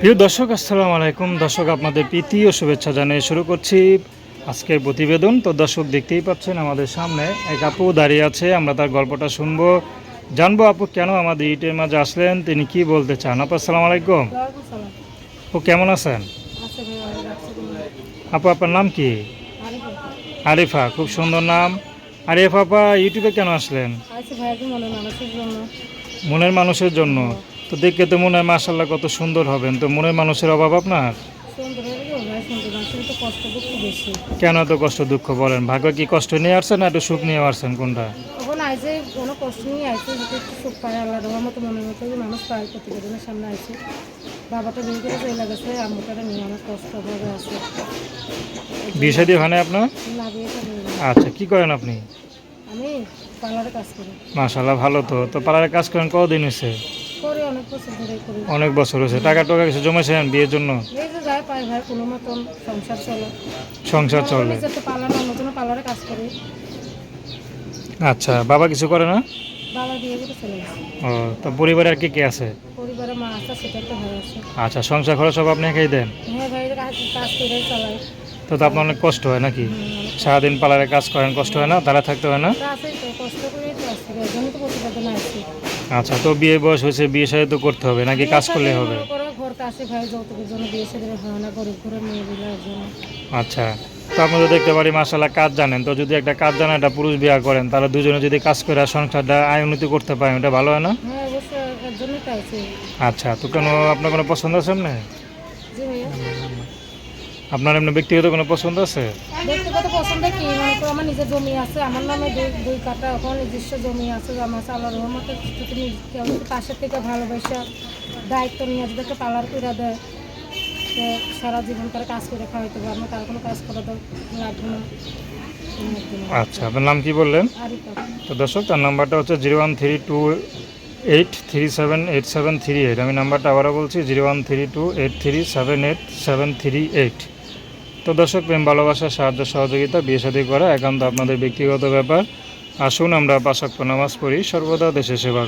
প্রিয় দর্শক আসসালামু আলাইকুম। দর্শক আপনাদের প্রীতি ও শুভেচ্ছা জানিয়ে শুরু করছি আজকের প্রতিবেদন। তো দর্শক দেখতেই পাচ্ছেন আমাদের সামনে এক আপু দাঁড়িয়ে আছে। আমরা তার গল্পটা শুনব জানব আপু কেন আমাদের ইটের মাঝে আসলেন? তিনি কি বলতে চান? আপু আসসালামু আলাইকুম। ও কেমন আছেন? আপু আপনার নাম কি? আরে আরিফা খুব সুন্দর নাম। আরিফা আপা ইউটিউবে কেন আসলেন? মনে মনের মানুষের জন্য। তো দেখে তো মনে হয় মাসাল্লাহ কত সুন্দর হবেন। তো মনের মানুষের অভাব আপনার? কেন এত কষ্ট দুঃখ বলেন? ভাগ্য কি কষ্ট নিয়ে আসছেন না একটু সুখ নিয়ে আসছেন কোনটা? তখন আইসে কোনো কষ্ট নিয়ে আইসে যাতে একটু সুখ পায় আল্লাহ দেওয়ার মতো মনের মতো যে মানুষ পায় প্রতিবেদনের সামনে আইসে বাবাটা বের করে চলে গেছে আম্মুটারে নিয়ে অনেক কষ্ট ভাবে আছে। বিয়ে শাদী হয় না আপনার? না বিয়েটা আচ্ছা কি করেন আপনি? আমি পার্লারে কাজ করি। মাশাল্লাহ ভালো তো। তো কাজ করেন কতদিন হয়েছে অনেক বছর ধরে করি। অনেক বছর হয়েছে। টাকা টাকা কিছু জমেছেন বিয়ের জন্য? এই যে যায় পাই ভাই কোনো মতন সংসার চলে। সংসার চলে। নিজের তো পার্লার অন্য কোনো পার্লারে কাজ করি। আচ্ছা বাবা কিছু করে না? বাবা বিয়ে করে চলে গেছে। ও তো পরিবারে আর কি কে আছে? পরিবারে মা আছে সেটা একটা ভালো আছে আচ্ছা সংসার খরচ সব আপনি একাই দেন? হ্যাঁ ভাই কাজ কাজ করে চালাই তো তো আপনার অনেক কষ্ট হয় নাকি? সারাদিন পার্লারে কাজ করেন, কষ্ট হয় না? তারা থাকতে হয় না? আচ্ছা তো বিয়ে বয়স হয়েছে, বিয়ে সাথে তো করতে হবে, নাকি কাজ করলে হবে? আচ্ছা তো তো দেখতে পারি মাসাল্লাহ কাজ জানেন। তো যদি একটা কাজ জানেন, একটা পুরুষ বিয়ে করেন, তাহলে দুজনে যদি কাজ করে সংসারটা আয় উন্নতি করতে পারেন এটা ভালো হয় না? আচ্ছা তো কেন, আপনার কোনো পছন্দ আছে ভাইয়া। আপনার এমনি ব্যক্তিগত কোনো পছন্দ আছে? ব্যক্তিগত পছন্দ কি? মনে করো আমার নিজের জমি আছে আমার নামে দুই দুই কাটা ওখানে নিজস্ব জমি আছে আমার আল্লাহ রহমতে যদি পাশের থেকে ভালোবাসা দায়িত্ব নিয়ে যদি একটা পার্লার করে দেয় তো সারা জীবন করে কাজ করে খাওয়াইতে পারব তার কোনো কাজ করা তো লাগবে না। আচ্ছা আপনার নাম কি বললেন? তো দর্শক তার নাম্বারটা হচ্ছে zero one three two eight three seven eight seven three eight. আমি নাম্বারটা আবারও বলছি zero one three two eight three seven eight seven three eight. তো দর্শক, প্রেম, ভালোবাসা, সাহায্য, সহযোগিতা, বিয়ে শাদী করা একান্ত আপনাদের ব্যক্তিগত ব্যাপার আসুন আমরা পাশাক্ষ নামাজ পড়ি সর্বদা দেশে সেবা।